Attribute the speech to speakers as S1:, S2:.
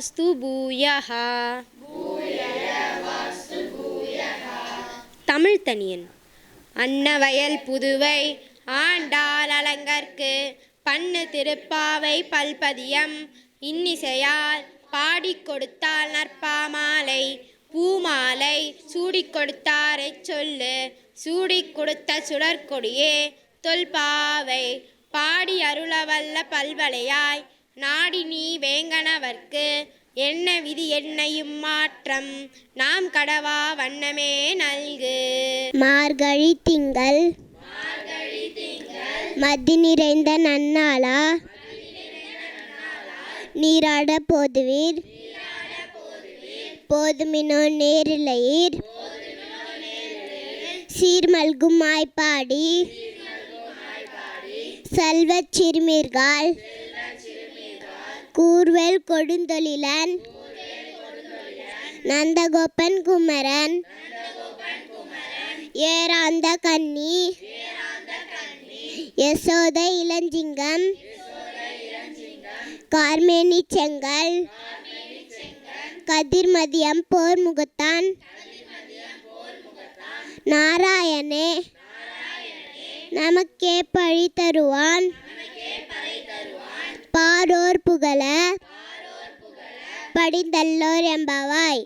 S1: भूयः। தமிழ் தனியன் அன்னவயல் புதுவை ஆண்டாள் அலங்கற்கு பண்ணு திருப்பாவை பல்பதியம் இன்னிசையால் பாடிக் கொடுத்தால் நற்பாமாலை பூமாலை சூடிக் கொடுத்தாரைச் சொல்லு சூடிக் கொடுத்த சுடற்கொடியே தொல்பாவை பாடி அருளவல்ல பல்வளையாய் நாடி நீ வேங்கனவர்க்கு என்ன விதி என்னையும் மாற்றம்? நாம் கடவா வண்ணமே நல்கு.
S2: மார்கழி திங்கள். மதி நிறைந்த நன்னாளா? நீராட போதுவீர். போதுமினோ நேரிலையீர். சீர்மல்கும் மாய்ப்பாடி செல்வச் சிறுமீர்கள். கூர்வேல் கொடுந்தொழிலன். நந்தகோபன் குமரன். ஏராந்த கன்னி. யசோத இளஞ்சிங்கம். கார்மேனி செங்கல். கதிர்மதியம் போர் முகத்தான். நாராயணே நமக்கே பழி தருவான். புகழ படிந்தல்லோர் என்பவாய்.